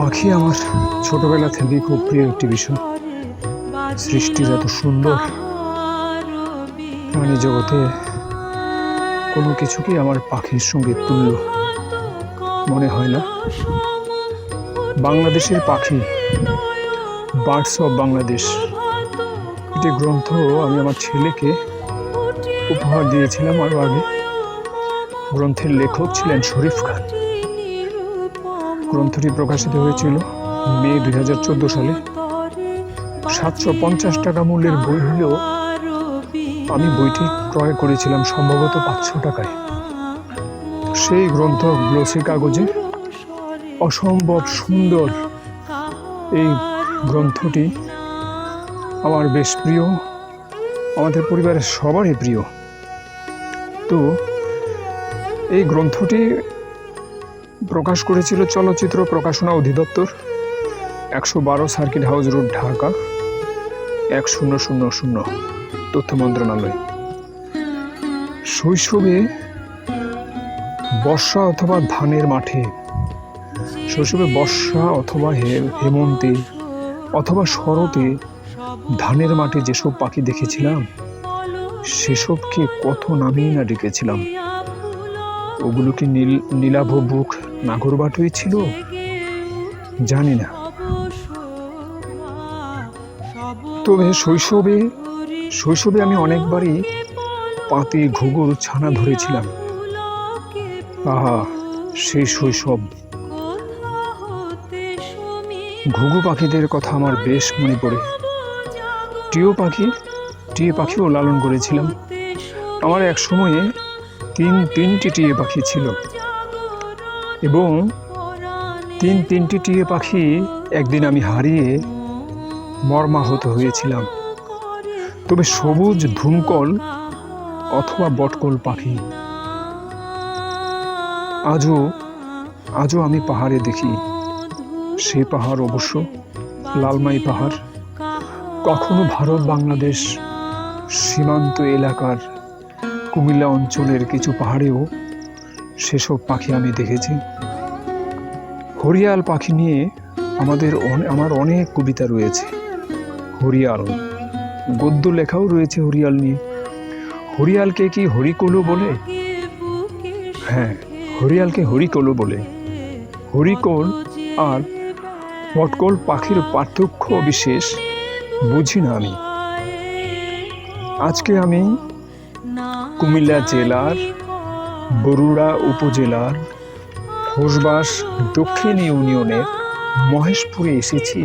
পাখি আমার ছোটবেলা থেকে খুব প্রিয় একটি বিষয়। সৃষ্টির এত সুন্দর, প্রাণী জগতে কোনো কিছুকেই আমার পাখির সঙ্গে তুল্য মনে হয় না। বাংলাদেশের পাখি বার্ডস অফ বাংলাদেশ এটি গ্রন্থ আমি আমার ছেলেকে উপহার দিয়েছিলাম আরও আগে। গ্রন্থের লেখক ছিলেন শরীফ খান। গ্রন্থটি প্রকাশিত হয়েছিল মে দুই হাজার চোদ্দ সালে। সাতশো পঞ্চাশ টাকা মূল্যের বই হলেও আমি বইটি ক্রয় করেছিলাম সম্ভবত পাঁচশো টাকায়। সেই গ্রন্থ গ্লোসি কাগজে অসম্ভব সুন্দর এই গ্রন্থটি আমার বেশ প্রিয়, আমাদের পরিবারের সবারই প্রিয়। তো এই গ্রন্থটি প্রকাশ করেছিল চলচ্চিত্র প্রকাশনা অধিদপ্তর, একশো বারো সার্কিট হাউস রোড, ঢাকা, এক শূন্য শূন্য শূন্য, তথ্য মন্ত্রণালয়। শৈশবে বর্ষা অথবা ধানের মাঠে, শৈশবে বর্ষা অথবা হেমন্তে অথবা শরতে ধানের মাঠে যেসব পাখি দেখেছিলাম, সেসবকে কত নামেই না ডেকেছিলাম। ওগুলো কি নীল নীলাভ বুক নাগরবাটুই ছিল? জানি না। তবে শৈশবে শৈশবে আমি অনেকবারই পাতে ঘুঘুর ছানা ধরেছিলাম। আহা, সেই শৈশব। ঘুঘু পাখিদের কথা আমার বেশ মনে পড়ে। টিও পাখি, টিয়ে পাখিও লালন করেছিলাম। আমার এক সময়ে তিন তিনটি টিয়ে পাখি ছিল। এবং তিন তিনটি টিয়ে পাখি একদিন আমি হারিয়ে মর্মাহত হয়েছিলাম। তবে সবুজ ধুমকল অথবা বটকল পাখি আজও আজও আমি পাহাড়ে দেখি। সে পাহাড় অবশ্য লালমাই পাহাড়। কখনো ভারত, বাংলাদেশ সীমান্ত এলাকার কুমিল্লা অঞ্চলের কিছু পাহাড়েও সেসব পাখি আমি দেখেছি। হরিয়াল পাখি নিয়ে আমাদের আমার অনেক কবিতা রয়েছে। হরিয়াল। গদ্য লেখাও রয়েছে হরিয়াল নিয়ে। হরিয়ালকে কি হরিকলু বলে? হ্যাঁ হরিয়ালকে হরিকলু বলে। হরিকল আর পটকল পাখির পার্থক্য বিশেষ বুঝি না আমি। আজকে আমি কুমিল্লা জেলার, বরুড়া উপজেলার ঘোষবাস দক্ষিণ ইউনিয়নের মহেশপুরে এসেছি।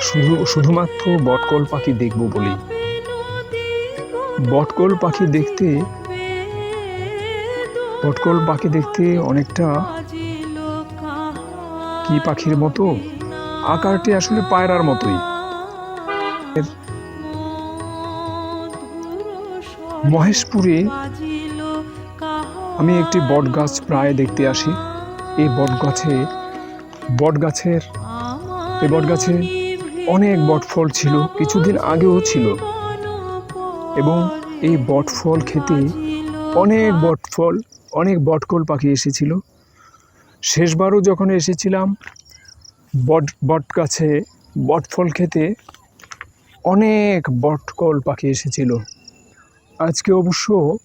শুধু, শুধুমাত্র বটকল পাখি দেখব বলি। বটকল পাখি দেখতে, বটকল পাখি দেখতে অনেকটা কি পাখির মতো? আকারটি আসলে পায়রার মতোই। মহেশপুরে আমি একটি বট গাছ প্রায় দেখতে আসি। এই বট গাছে বট গাছের এই বট গাছে অনেক বট ফল ছিল কিছুদিন আগেও ছিল। এবং এই বট ফল খেতে অনেক বট ফল অনেক বটকল পাখি এসেছিল। শেষবারও যখন এসেছিলাম বট বট গাছে বট ফল খেতে অনেক বটকল পাখি এসেছিল। আজকে অবশ্য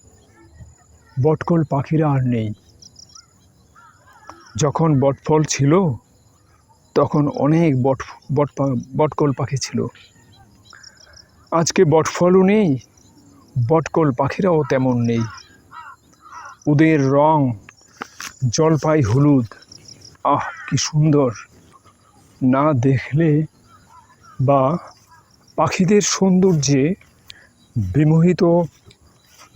বটকল পাখিরা আর নেই। যখন বটফল ছিল, তখন অনেক বট বট, বটকল পাখি ছিল। আজকে বটফলও নেই, বটকল পাখিরাও তেমন নেই। ওদের রং জলপাই হলুদ, আহ, কি সুন্দর। না দেখলে বা পাখিদের সৌন্দর্যে বিমোহিত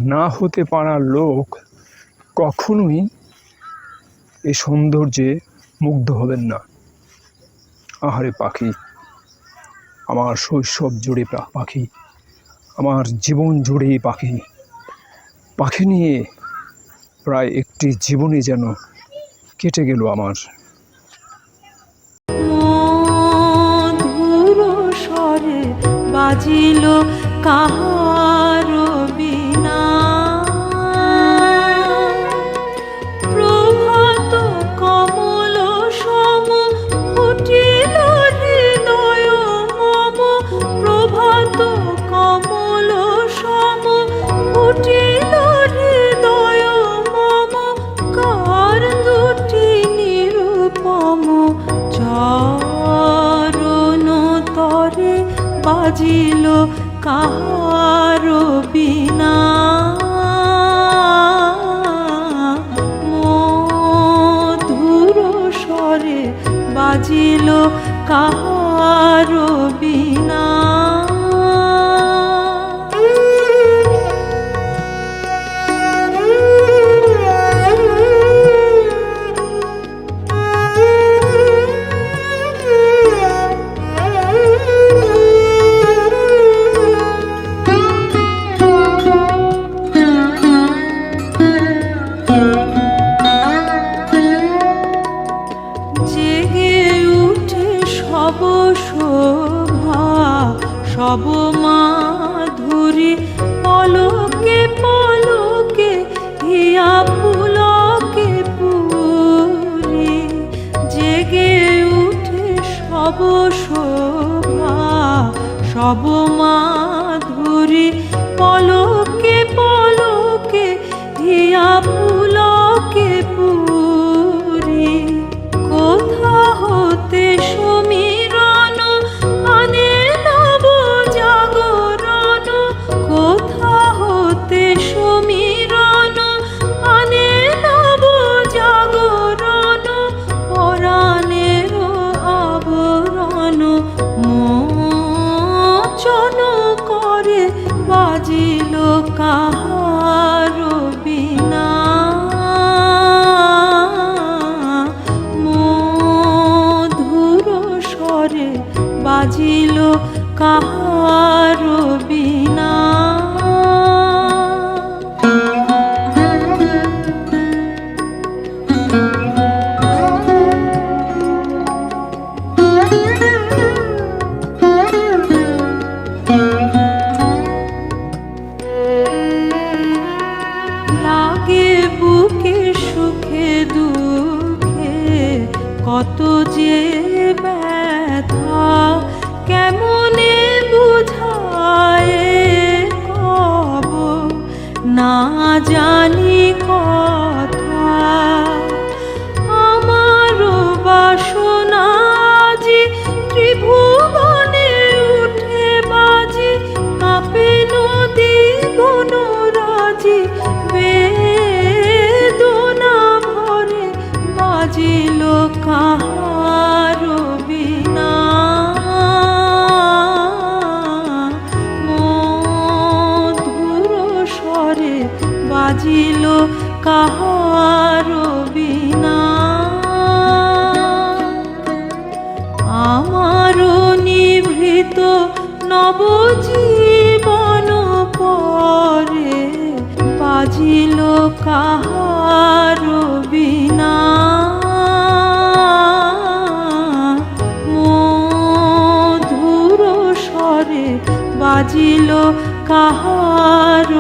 না হতে পারার লোক কখনোই এ সৌন্দর্যে মুগ্ধ হবেন না। আহারে পাখি, আমার শৈশব জুড়ে পাখি, আমার জীবন জুড়ে পাখি। পাখি নিয়ে প্রায় একটি জীবনে যেন কেটে গেল আমার। বাজিল কাহার বাজিল কাহারো বিনা। মধুর স্বরে বাজিল কাহারো বিনা। বিনা। লাগে বুকে সুখে দুঃখে কত যে ব্যথা কেমনে না জানি কথা। আমার বাসনা যে ত্রিভুবনে উঠে বাজি, কাপে নদী বনরাজি, বেদনা ভরে বাজিল কাহার বিনা। কাহার বিনা। আমার নবজীবন পরে বাজিল কাহার বিনা। স্বরে বাজিল কাহার